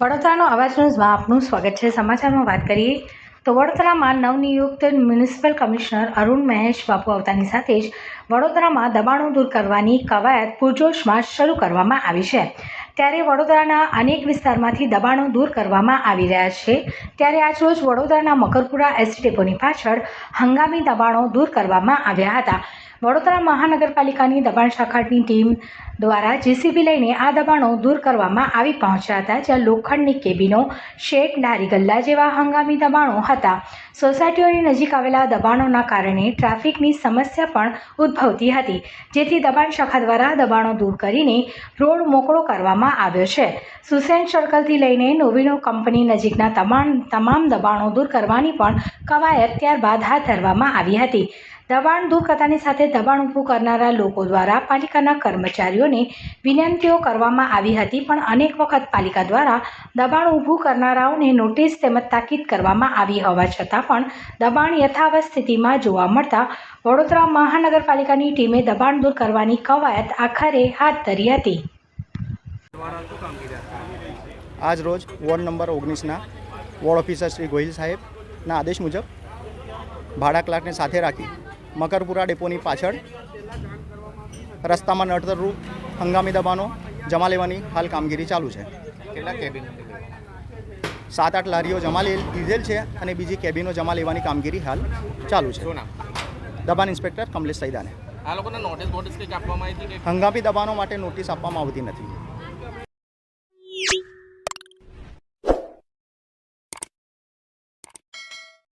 વડોદરાનો અવાજ ન્યૂઝમાં આપનું સ્વાગત છે. સમાચારમાં વાત કરીએ તો વડોદરામાં નવનિયુક્ત મ્યુનિસિપલ કમિશનર અરુણ મહેશ બાપુ આવતાની સાથે જ વડોદરામાં દબાણો દૂર કરવાની કવાયત પૂરજોશમાં શરૂ કરવામાં આવી છે. ત્યારે વડોદરાના અનેક વિસ્તારમાંથી દબાણો દૂર કરવામાં આવી રહ્યા છે. ત્યારે આજરોજ વડોદરાના મકરપુરા એસટી ડેપોની પાછળ હંગામી દબાણો દૂર કરવામાં આવ્યા હતા. વડોદરા મહાનગરપાલિકાની દબાણ શાખાની ટીમ દ્વારા જેસીબી લઈને આ દબાણો દૂર કરવામાં આવી પહોંચ્યા હતા, જ્યાં લોખંડની કેબિનો, શેડ નારી ગલ્લા જેવા હંગામી દબાણો હતા. સોસાયટીઓની નજીક આવેલા દબાણોના કારણે ટ્રાફિકની સમસ્યા પણ ઉદ્ભવતી હતી, જેથી દબાણ શાખા દ્વારા દબાણો દૂર કરીને રોડ મોકળો કરવામાં આવ્યો છે. સુસેન સર્કલથી લઈને નોવિનો કંપની નજીકના તમામ તમામ દબાણો દૂર કરવાની પણ કવાયત ત્યારબાદ હાથ ધરવામાં આવી હતી. દબાણ દૂર કરતાની સાથે દબાણ ઊભું કરનારા લોકો દ્વારા પાલિકાના કર્મચારીઓને વિનંતીઓ કરવામાં આવી હતી, પણ અનેક વખત પાલિકા દ્વારા દબાણ ઊભું કરનારાઓને નોટિસ તેમજ તાકીદ કરવામાં આવી હોવા છતાં પણ દબાણ યથાવત સ્થિતિમાં જોવા મળતા વડોદરા મહાનગરપાલિકાની ટીમે દબાણ દૂર કરવાની કવાયત આખરે હાથ ધરી હતી. આજ રોજ વોર્ડ નંબર ઓગણીસના વોર્ડ ઓફિસર શ્રી ગોહિલ સાહેબના આદેશ મુજબ ભાડા ક્લાર્કને સાથે રાખી મકરપુરા ડેપોની પાછળ રસ્તામાં નડતરરૂપ હંગામી દબાણો જમા લેવાની હાલ કામગીરી ચાલુ છે. કેટલા કેબિન સાત આઠ લારીઓ જમા લીધેલ છે અને બીજી કેબિનો જમા લેવાની કામગીરી હાલ ચાલુ છે. દબાણ ઇન્સ્પેક્ટર કમલેશ સૈદાને. આ લોકોને નોટિસ બોટિસ કંઈક આપવામાં આવી હતી હંગામી દબાણો માટે નોટિસ આપવામાં આવતી નથી.